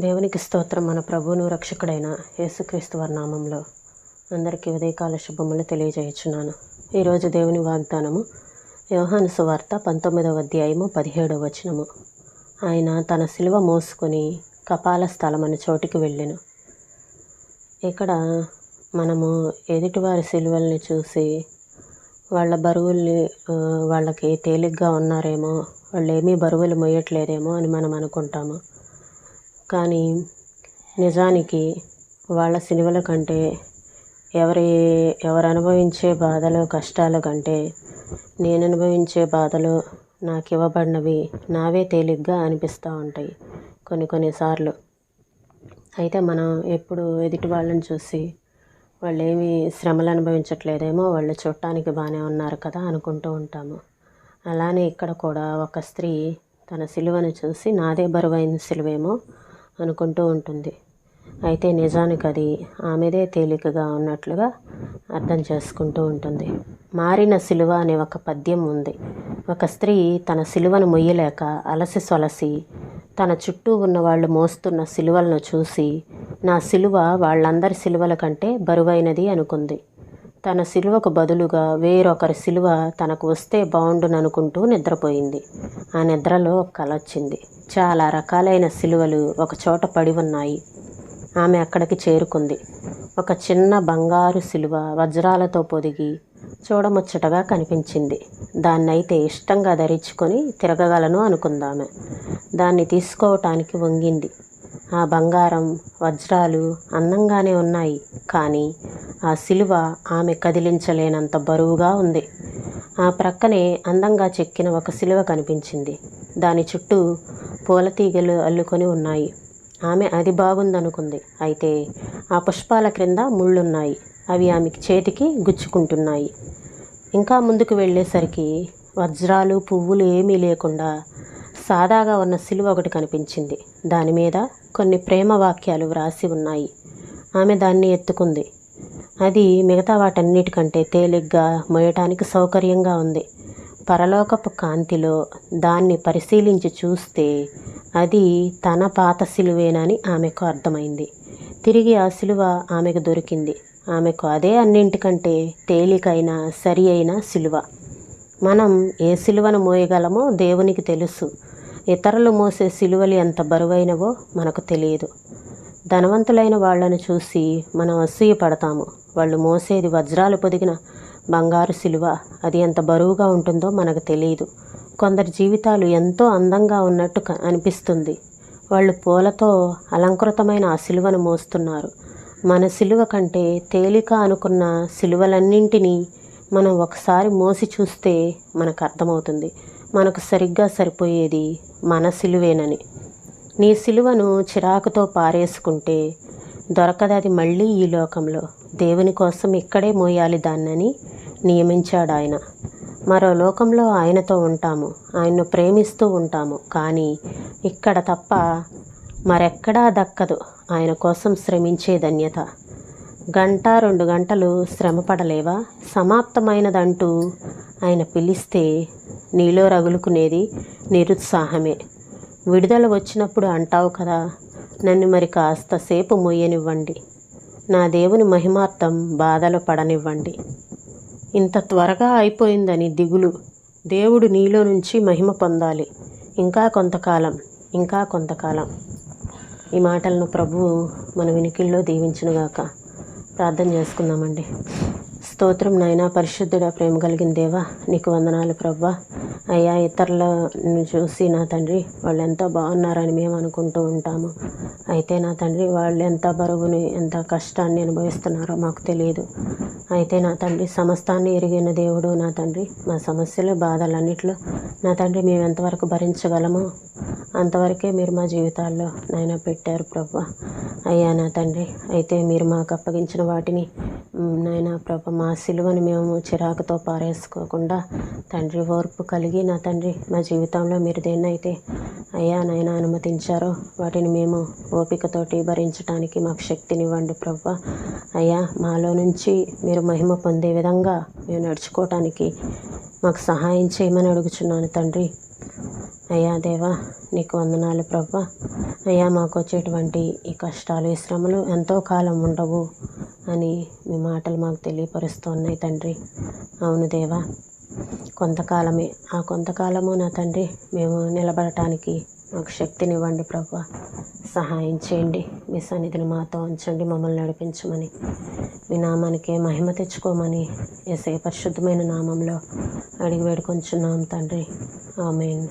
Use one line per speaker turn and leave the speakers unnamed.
దేవునికి స్తోత్రం. మన ప్రభువును రక్షకుడైన యేసుక్రీస్తు వారి నామంలో అందరికీ ఉదయకాల శుభములు తెలియజేయుచున్నాను. ఈరోజు దేవుని వాగ్దానము యోహాను సువార్త పంతొమ్మిదవ అధ్యాయము పదిహేడవ వచనము. ఆయన తన శిలువ మోసుకొని కపాల స్థలం అనే చోటికి వెళ్ళాను. ఇక్కడ మనము ఎదుటివారి శిలువల్ని చూసి వాళ్ళ బరువుల్ని వాళ్ళకి తేలిగ్గా ఉన్నారేమో వాళ్ళు ఏమీ బరువులు మోయట్లేదేమో అని మనం అనుకుంటాము. కానీ నిజానికి వాళ్ళ సిలువల కంటే ఎవరి ఎవరు అనుభవించే బాధలు కష్టాల కంటే నేను అనుభవించే బాధలు నాకు ఇవ్వబడినవి నావే తేలిగ్గా అనిపిస్తూ ఉంటాయి కొన్ని కొన్నిసార్లు అయితే మనం ఎప్పుడు ఎదుటి వాళ్ళని చూసి వాళ్ళు ఏమి శ్రమలు అనుభవించట్లేదేమో వాళ్ళు చూడటానికి బాగానే ఉన్నారు కదా అనుకుంటూ ఉంటాము. అలానే ఇక్కడ కూడా ఒక స్త్రీ తన సిలువను చూసి నాదే బరువైన సిలువేమో అనుకుంటూ ఉంటుంది. అయితే నిజానికి అది ఆమెదే తేలికగా ఉన్నట్లుగా అర్థం చేసుకుంటూ ఉంటుంది. మారిన సిలువ అనే ఒక పద్యం ఉంది. ఒక స్త్రీ తన సిలువను మొయ్యలేక అలసి సొలసి తన చుట్టూ ఉన్న వాళ్ళు మోస్తున్న సిలువలను చూసి నా సిలువ వాళ్ళందరి సిలువల కంటే బరువైనది అనుకుంది. తన సిలువకు బదులుగా వేరొకరి సిలువ తనకు వస్తే బాగుండుననుకుంటూ నిద్రపోయింది. ఆ నిద్రలో ఒక కల వచ్చింది. చాలా రకాలైన సిలువలు ఒక చోట పడి ఉన్నాయి. ఆమె అక్కడికి చేరుకుంది. ఒక చిన్న బంగారు సిలువ వజ్రాలతో పొదిగి చూడముచ్చటగా కనిపించింది. దాన్నైతే ఇష్టంగా ధరించుకొని తిరగగలను అనుకుందామె. దాన్ని తీసుకోవటానికి వంగింది. ఆ బంగారం వజ్రాలు అందంగానే ఉన్నాయి. కానీ ఆ సిలువ ఆమె కదిలించలేనంత బరువుగా ఉంది. ఆ ప్రక్కనే అందంగా చెక్కిన ఒక సిలువ కనిపించింది. దాని చుట్టూ పూల తీగలు అల్లుకొని ఉన్నాయి. ఆమె అది బాగుందనుకుంది. అయితే ఆ పుష్పాల క్రింద ముళ్ళున్నాయి. అవి ఆమెకి చేతికి గుచ్చుకుంటున్నాయి. ఇంకా ముందుకు వెళ్ళేసరికి వజ్రాలు పువ్వులు ఏమీ లేకుండా సాదాగా ఉన్న సిలువ ఒకటి కనిపించింది. దాని మీద కొన్ని ప్రేమ వాక్యాలు వ్రాసి ఉన్నాయి. ఆమె దాన్ని ఎత్తుకుంది. అది మిగతా వాటన్నిటికంటే తేలిగ్గా మోయటానికి సౌకర్యంగా ఉంది. పరలోకపు కాంతిలో దాన్ని పరిశీలించి చూస్తే అది తన పాత సిలువేనని ఆమెకు అర్థమైంది. తిరిగి ఆ సిలువ ఆమెకు దొరికింది. ఆమెకు అదే అన్నింటికంటే తేలికైన సరి అయిన సిలువ. మనం ఏ సిలువను మోయగలమో దేవునికి తెలుసు. ఇతరులు మోసే సిలువలు ఎంత బరువైనవో మనకు తెలియదు. ధనవంతులైన వాళ్ళను చూసి మనం అసూయ పడతాము వాళ్ళు మోసేది వజ్రాలు పొదిగిన బంగారు సిలువ. అది ఎంత బరువుగా ఉంటుందో మనకు తెలియదు. కొందరి జీవితాలు ఎంతో అందంగా ఉన్నట్టు అనిపిస్తుంది. వాళ్ళు పూలతో అలంకృతమైన ఆ సిలువను మోస్తున్నారు. మన సిలువ కంటే తేలిక అనుకున్న సిలువలన్నింటినీ మనం ఒకసారి మోసి చూస్తే మనకు అర్థమవుతుంది. మనకు సరిగ్గా సరిపోయేది మన సిలువేనని. నీ సిలువను చిరాకుతో పారేసుకుంటే దొరకదది మళ్ళీ ఈ లోకంలో. దేవుని కోసం ఇక్కడే మోయాలి దాన్నని నియమించాడు ఆయన మరో లోకంలో ఆయనతో ఉంటాము ఆయన్ను ప్రేమిస్తూ ఉంటాము కానీ ఇక్కడ తప్ప మరెక్కడా దక్కదు ఆయన కోసం శ్రమించే ధన్యత. గంట రెండు గంటలు శ్రమపడలేవా? సమాప్తమైనదంటూ ఆయన పిలిస్తే నీలో రగులుకునేది నిరుత్సాహమే. విడుదల వచ్చినప్పుడు అంటావు కదా నన్ను మరి కాస్త సేపు మొయ్యనివ్వండి. నా దేవుని మహిమార్థం బాధలు పడనివ్వండి. ఇంత త్వరగా అయిపోయిందని దిగులు. దేవుడు నీలో నుంచి మహిమ పొందాలి. ఇంకా కొంతకాలం ఇంకా కొంతకాలం. ఈ మాటలను ప్రభువు మన వినికిల్లో దీవించునుగాక. ప్రార్థన చేసుకుందామండి. స్తోత్రం నాయనా పరిశుద్ధుడ ప్రేమ కలిగిన దేవా నీకు వందనాలు ప్రవ్వా అయ్యా ఇతరులను చూసి నా తండ్రి వాళ్ళు ఎంతో బాగున్నారని మేము అనుకుంటూ ఉంటాము. అయితే నా తండ్రి వాళ్ళు ఎంత బరువుని ఎంత కష్టాన్ని అనుభవిస్తున్నారో మాకు తెలియదు. అయితే నా తండ్రి సమస్తాన్ని ఎరిగిన దేవుడు నా తండ్రి. మా సమస్యలు బాధలన్నిట్లో నా తండ్రి మేము ఎంతవరకు భరించగలమో అంతవరకే మీరు మా జీవితాల్లో నాయన పెట్టారు ప్రభా. అయ్యా నా తండ్రి అయితే మీరు మాకు అప్పగించిన వాటిని మ్, నాయన ప్రభ మా సిలువను మేము చిరాకుతో పారేసుకోకుండా తండ్రి ఓర్పు కలిగి నా తండ్రి మా జీవితంలో మీరు దేన్నైతే అయ్యా నాయన అనుమతించారో వాటిని మేము ఓపికతోటి భరించడానికి మాకు శక్తినివ్వండి ప్రభ. అయ్యా మాలో నుంచి మీరు మహిమ పొందే విధంగా మేము నడుచుకోవటానికి మాకు సహాయం చేయమని అడుగుచున్నాను తండ్రి. అయ్యా దేవా నీకు వందనాలు ప్రభా. అయ్యా మాకు వచ్చేటువంటి ఈ కష్టాలు ఈ శ్రమలు ఎంతో కాలం ఉండవు అని మీ మాటలు మాకు తెలియపరుస్తున్నాయి తండ్రి. అవును దేవా కొంతకాలమే ఆ కొంతకాలము నా తండ్రి మేము నిలబడటానికి మాకు శక్తినివ్వండి ప్రభా. సహాయం చేయండి మీ సన్నిధిని మాతో ఉంచండి మమ్మల్ని నడిపించమని. మీ నామానికే మహిమ తెచ్చుకోమని ఎసే పరిశుద్ధమైన నామంలో అడిగి వేడుకొంచున్నాం తండ్రి. ఆమెన్.